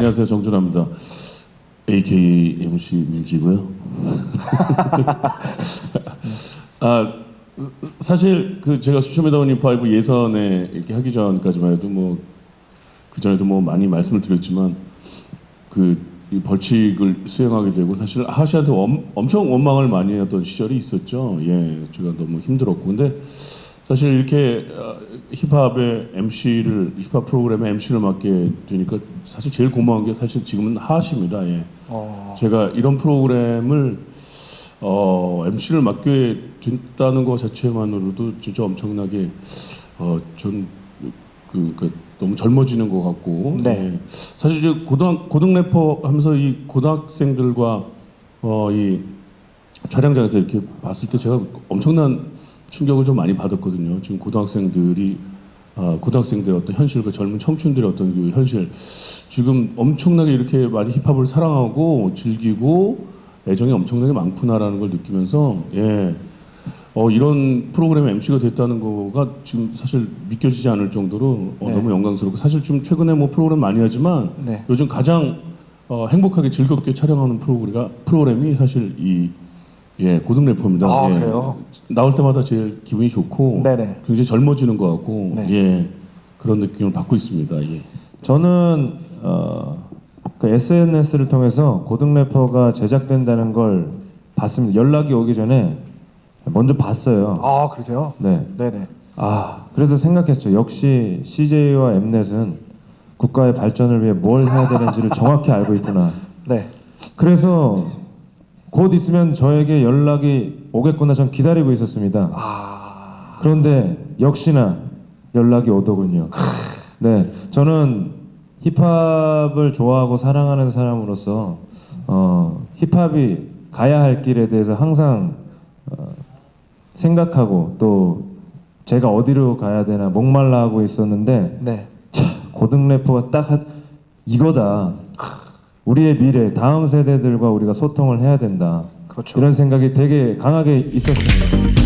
안녕하세요 정준하입니다. AKA MC 민기고요. 아 사실 그 제가 수초메다운이 5 예선에 이렇게 하기 전까지만 해도 뭐그 전에도 뭐 많이 말씀을 드렸지만 그 이 벌칙을 수행하게 되고 사실 하시한테 엄, 엄청 원망을 많이 했던 시절이 있었죠. 예, 제가 너무 힘들었고 근데 사실 이렇게 어, 힙합의 MC를 힙합 프로그램의 MC를 맡게 되니까 사실 제일 고마운 게 사실 지금은 하하십니다. 예. 어, 제가 이런 프로그램을 어, MC를 맡게 됐다는 것 자체만으로도 진짜 엄청나게 어, 전 그 그, 너무 젊어지는 것 같고 네. 예. 사실 이제 고등 고등 래퍼 하면서 이 고등학생들과 어, 이 촬영장에서 이렇게 봤을 때 제가 엄청난 충격을 좀 많이 받았거든요. 지금 고등학생들이 아, 고등학생들의 어떤 현실과 젊은 청춘들의 어떤 그 현실 지금 엄청나게 이렇게 많이 힙합을 사랑하고 즐기고 애정이 엄청나게 많구나라는 걸 느끼면서 예. 어, 이런 프로그램의 MC가 됐다는 거가 지금 사실 믿겨지지 않을 정도로 어, 네. 너무 영광스럽고 사실 좀 최근에 뭐 프로그램 많이 하지만 네. 요즘 가장 어, 행복하게 즐겁게 촬영하는 프로그램이 사실 이 예, 고등 래퍼입니다. 아, 예. 그래요? 나올 때마다 제일 기분이 좋고 네네. 굉장히 젊어지는 것 같고 네. 예. 그런 느낌을 받고 있습니다. 예. 저는 어, 그 SNS를 통해서 고등 래퍼가 제작된다는 걸 봤습니다. 연락이 오기 전에 먼저 봤어요. 아 그러세요? 네. 네네. 아 그래서 생각했죠. 역시 CJ와 엠넷은 국가의 발전을 위해 뭘 해야 되는지를 정확히 알고 있구나. 네. 그래서 곧 있으면 저에게 연락이 오겠구나 전 기다리고 있었습니다. 아 그런데 역시나 연락이 오더군요. 네, 저는 힙합을 좋아하고 사랑하는 사람으로서 어, 힙합이 가야 할 길에 대해서 항상 어, 생각하고 또 제가 어디로 가야 되나 목말라 하고 있었는데 네. 차, 고등 래퍼가 딱 한, 이거다. 우리의 미래, 다음 세대들과 우리가 소통을 해야 된다. 그렇죠. 이런 생각이 되게 강하게 있었습니다.